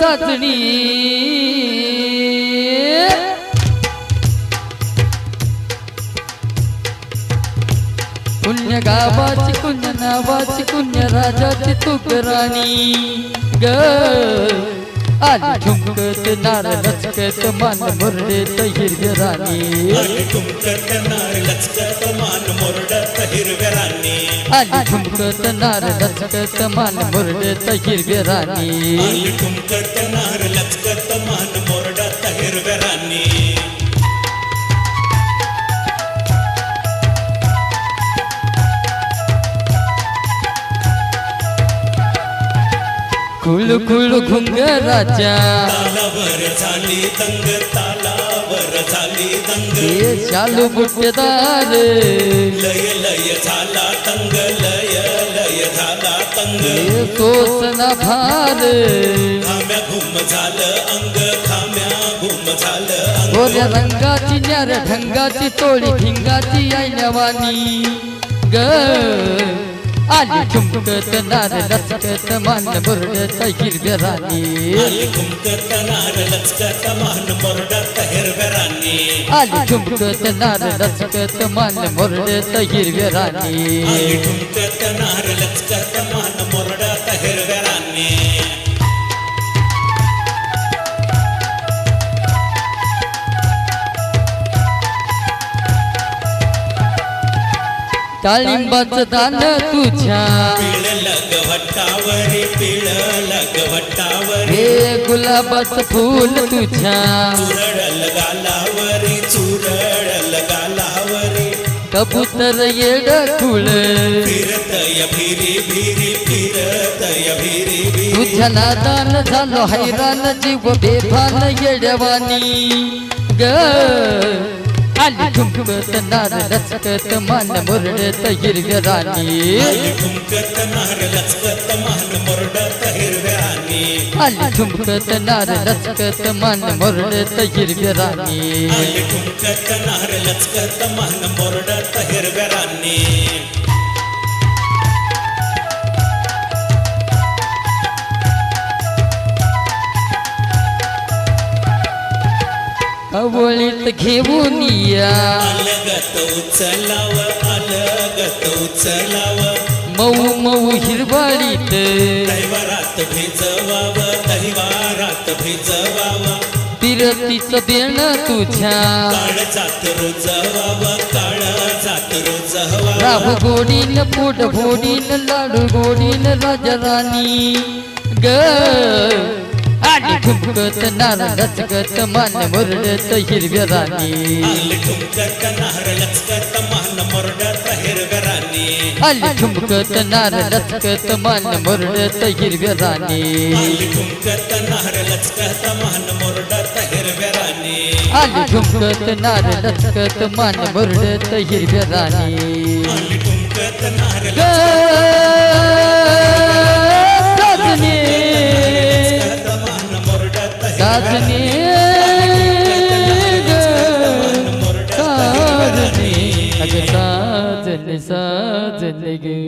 चाचणी पुण्य गावाची पुण्य नावाची पुण्य राजाची तुक राणी ग. आली. ठुमकत नार लचकत मान मुरडेत हिरव्य राणी. आली. ठुमकत नार लचकत मान मोरडत हिरव्या राणी. आली. ठुमकत नार लचकत मान मुरडेत हिरव्य राणी. आली. ठुमकत नार लचकत खुळ खुळ घुंगराच्या तालावर झाली दंग तालावर झाली दंग. हे चालू बुट्टेदार लय लय झाला तंग लय लय झाला तंग हे सोसना भार. खाम्या घुम झालं अंग खाम्या घुम झालं अंग. गोऱ्या रंगाची न्यार ढंगाची टोळी ढिंगाची आयल्यावानी ग आली ठुमकत नार लचकत मान बुरडत हिरव्या राणी. आली ठुमकत नार लचकत मान मोरडत हिरव्या राणी. आली ठुमकत नार लचकत मान बुरडत हिरव्या राणी. आली ठुमकत नार डाळिंबाचं दान तुझ्या. हे गुलाबाचं फूल तुझ्या. कबूतर येड भिरी तुझ्या नादान झालो हैराण जीव बेभान येडवानी ग आली ठुमकत नार लचकत मान मुरडत हिरव्या राणी आली ठुमकत नार लचकत मान मोरडत हिरव्या राणी आली ठुमकत नार लचकत मान मुरडत हिरव्या राणी आली ठुमकत नार लचकत मान हिरव्या राणी अवळीत घेऊन या. मऊ मऊ हिरवाळीत. दैवारात भिजवाव दैवारात तुझ्या. काळ जात रोजवाव काळ जात रोजवाव राहू गोडीन पोट लाडू गोडीन राजराणी. ग ठुमकत नार लचकत मान मुरडत हिरव्या राणी आली ठुमकत नार लचकत मान मोरडत हिरव्या राणी आली ठुमकत नार लचकत मान मुरडत हिरव्या राणी आली ठुमकत नार लचकत मान मोरडत हिरव्या राणी आली ठुमकत नार लचकत मान मुरडत हिरव्या राणी आली ठुमकत नार ग साजनी लचकत 这个